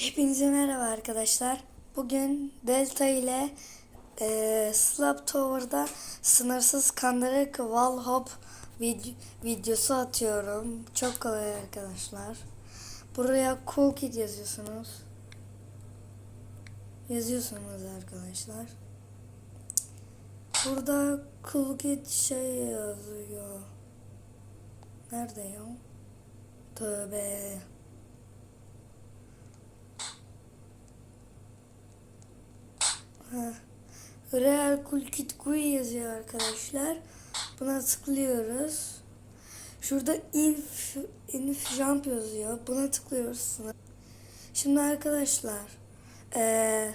Hepinize merhaba arkadaşlar. Bugün Delta ile e, Slap Tower'da sınırsız kandırık wall hop vid- videosu atıyorum. Çok kolay arkadaşlar. Buraya cool kid yazıyorsunuz. Yazıyorsunuz arkadaşlar. Burada cool kid şey yazıyor. Nerede ya? Tövbe. Heh. Real Kulkit Gui yazıyor arkadaşlar. Buna tıklıyoruz. Şurada inf, inf jump yazıyor. Buna tıklıyoruz. Şimdi arkadaşlar eee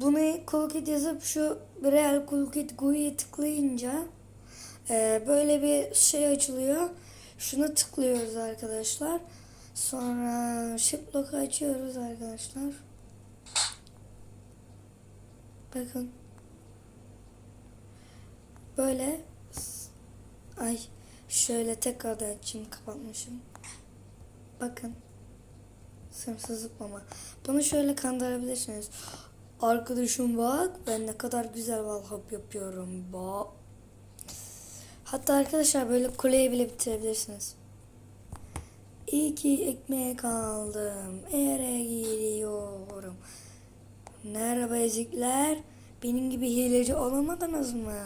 bunu Kulkit yazıp şu Real Kulkit Gui'ye tıklayınca eee, böyle bir şey açılıyor. Şuna tıklıyoruz arkadaşlar. Sonra Shiplock'ı açıyoruz arkadaşlar. Bakın. Böyle. Ay şöyle tekrar da açayım kapatmışım. Bakın. Sınırsız zıplama. Bunu şöyle kandırabilirsiniz. Arkadaşım bak ben ne kadar güzel wallhop yapıyorum. Bak. Hatta arkadaşlar böyle kuleyi bile bitirebilirsiniz. İyi ki ekmek aldım. Ere gidiyorum. Merhaba ezikler. Benim gibi hileci olamadınız mı?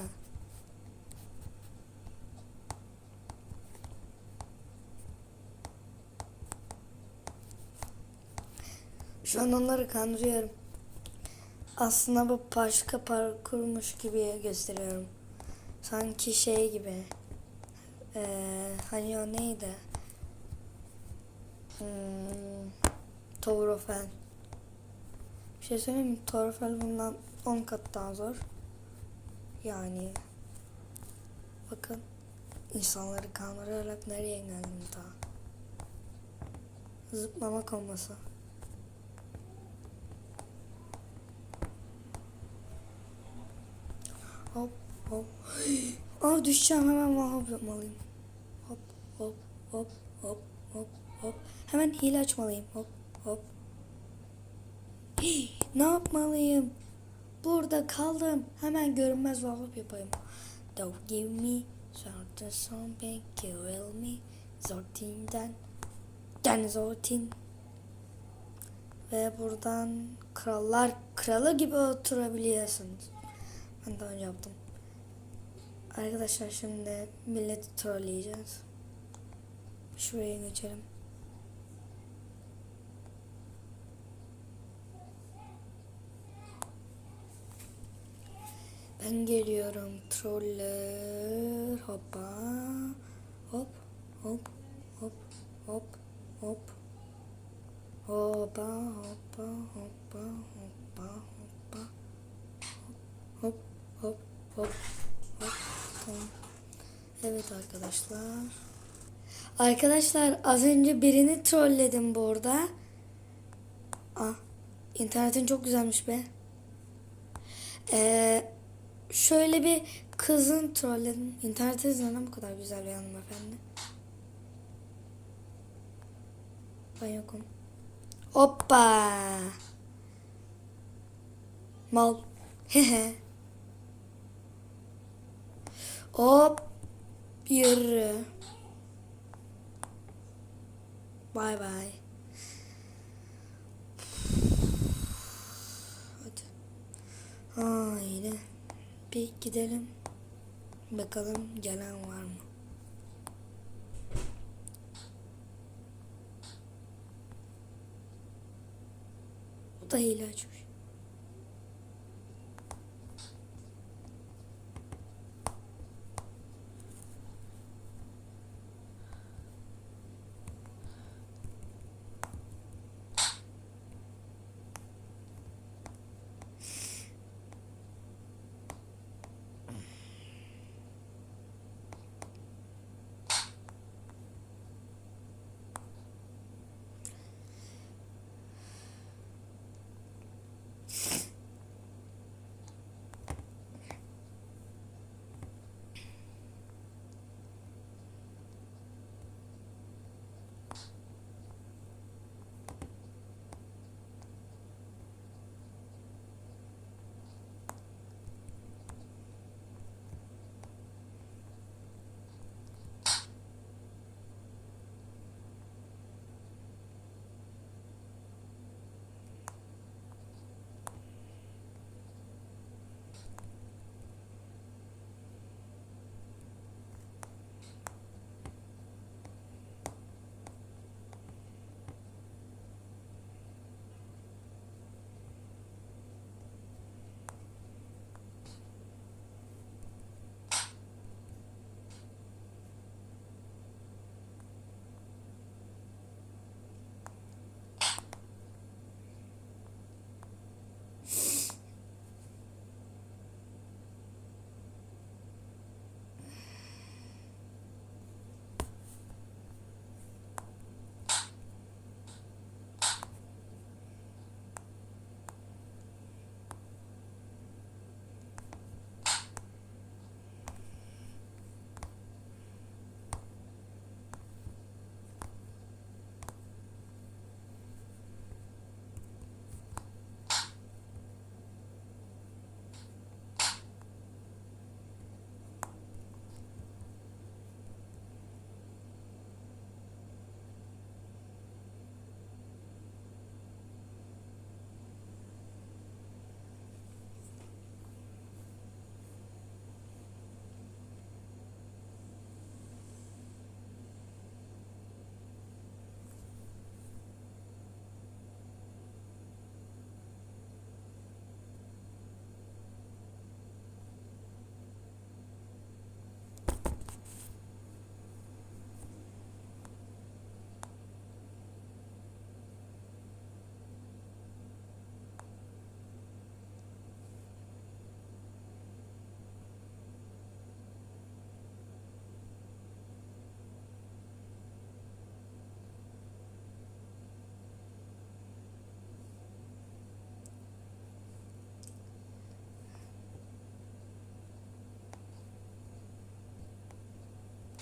Şu an onları kandırıyorum. Aslında bu başka parkurmuş gibi gösteriyorum. Sanki şey gibi. Ee, hani o neydi? Hmm, Tower of Hell. Bir şey söyleyeyim mi? Torfel bundan 10 kat daha zor. Yani bakın insanları kandırarak nereye geldim daha. Zıplama koması. Hop hop. Aa düşeceğim hemen vahap yapmalıyım. Hop hop hop hop hop hop. Hemen hile açmalıyım. Hop hop. Hii, ne yapmalıyım? Burada kaldım. Hemen görünmez varlık yapayım. Don't give me something something kill me Zortin'den yani Zortin ve buradan krallar kralı gibi oturabiliyorsunuz. Ben daha önce yaptım. Arkadaşlar şimdi milleti trolleyeceğiz. Şuraya geçelim. Ben geliyorum troller hoppa hop hop hop hop hop hoppa hoppa hoppa hoppa hoppa hop hop hop hop tamam. Evet arkadaşlar. Arkadaşlar az önce birini trolledim bu arada. Ah internetin çok güzelmiş be. Ee, şöyle bir kızın trolledim. İnternet neden bu kadar güzel bir hanımefendi? Ben yokum. Hoppa. Mal. Hehe. Hop. Yürü. Bay bay. Hadi. Haydi. Bir gidelim. Bakalım gelen var mı? O da hile açmış.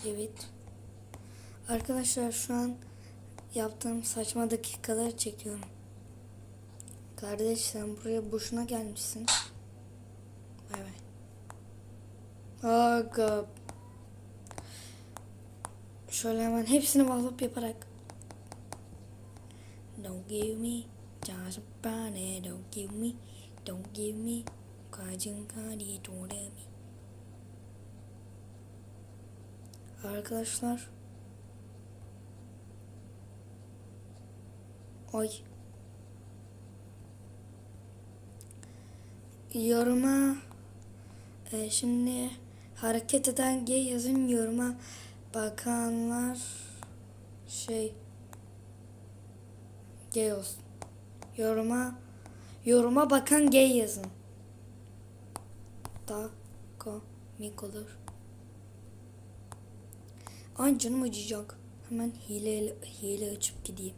Evet. Arkadaşlar şu an yaptığım saçma dakikaları çekiyorum. Kardeş sen buraya boşuna gelmişsin. Bay bay. Aga. Şöyle hemen hepsini wallop yaparak. Don't give me just a don't give me, don't give me, kacın kadi mi. Arkadaşlar. Oy. Yoruma e, şimdi hareket eden G yazın yoruma bakanlar şey G olsun. Yoruma yoruma bakan G yazın. Daha komik olur. Ay canım acıyacak. Hemen hile hile açıp gideyim.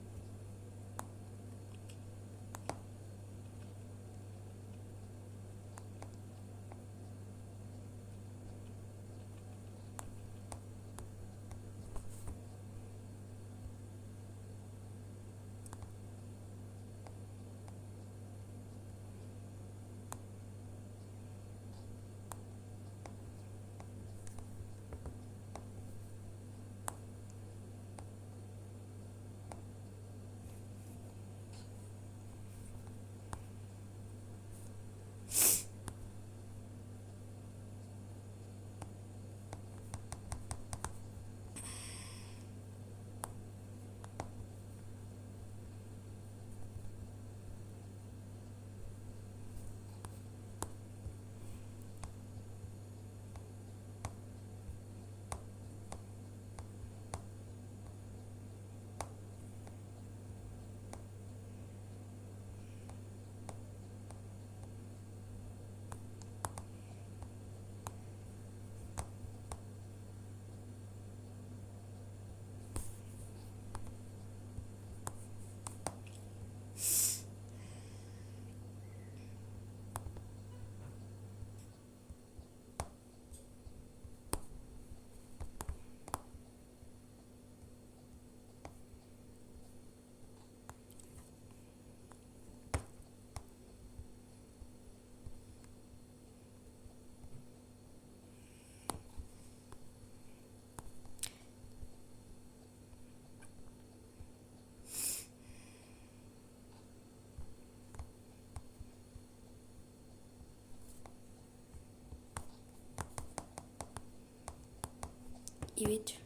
Evet.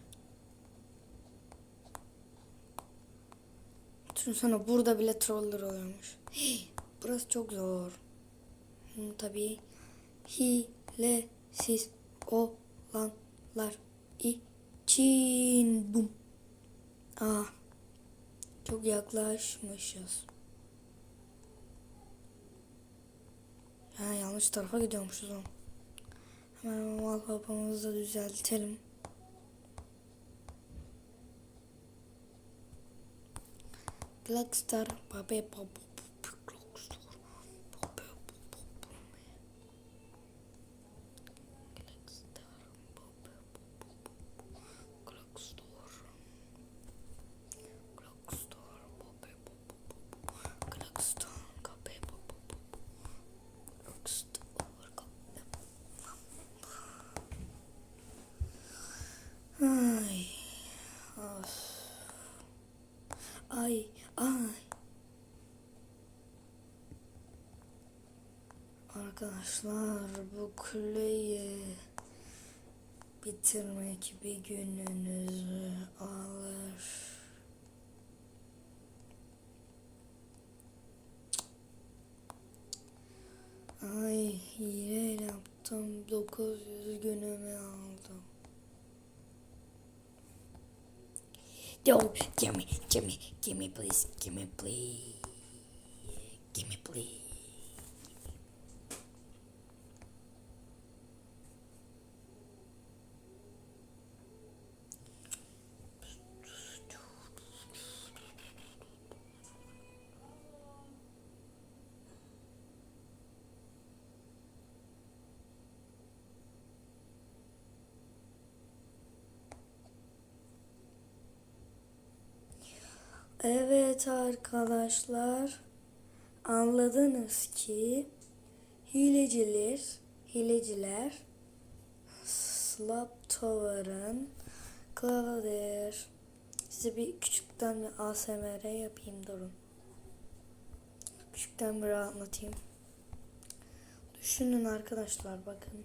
Düşünsene burada bile troller oluyormuş. Hey, burası çok zor. Hı, tabii hilesiz olanlar için bum. Aa, çok yaklaşmışız. Ha, yanlış tarafa gidiyormuşuz oğlum. Hemen wallpaper'ımızı da düzeltelim. Blackstar, Papé Popo. Arkadaşlar bu kuleyi bitirmek bir gününüzü alır. Ay hile yaptım 900 günümü aldım. Yo, give me, give me, give me, please, give me, please, give me, please. Evet arkadaşlar. Anladınız ki hileciler, hileciler Slap Tower'ın kralıdır. Size bir küçükten bir ASMR yapayım durun. Küçükten bir anlatayım. Düşünün arkadaşlar bakın.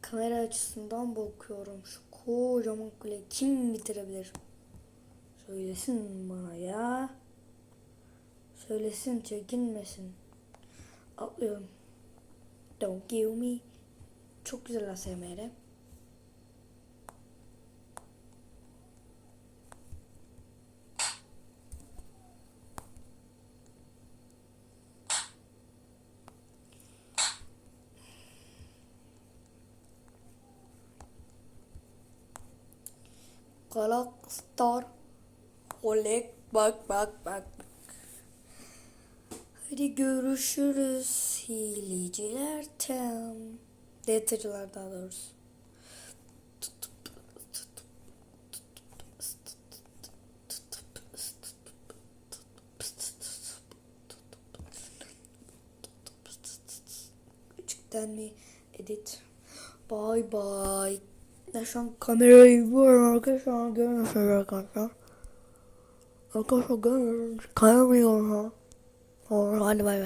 Kamera açısından bakıyorum. Şu kocaman kule kim bitirebilir? Söylesin bana ya. Söylesin çekinmesin. Atlıyorum. Don't kill me. Çok güzel ASMR. Galak Star Olek bak bak bak. Hadi görüşürüz hileciler tam. Detacılar daha doğrusu. Küçükten bir edit. Bye bye. Ben şu an kamerayı vuruyorum arkadaşlar. Görmüyorsunuz arkadaşlar. Arkadaşlar görmüyorsunuz. Kameramı yiyorum ha. Hadi bay bay.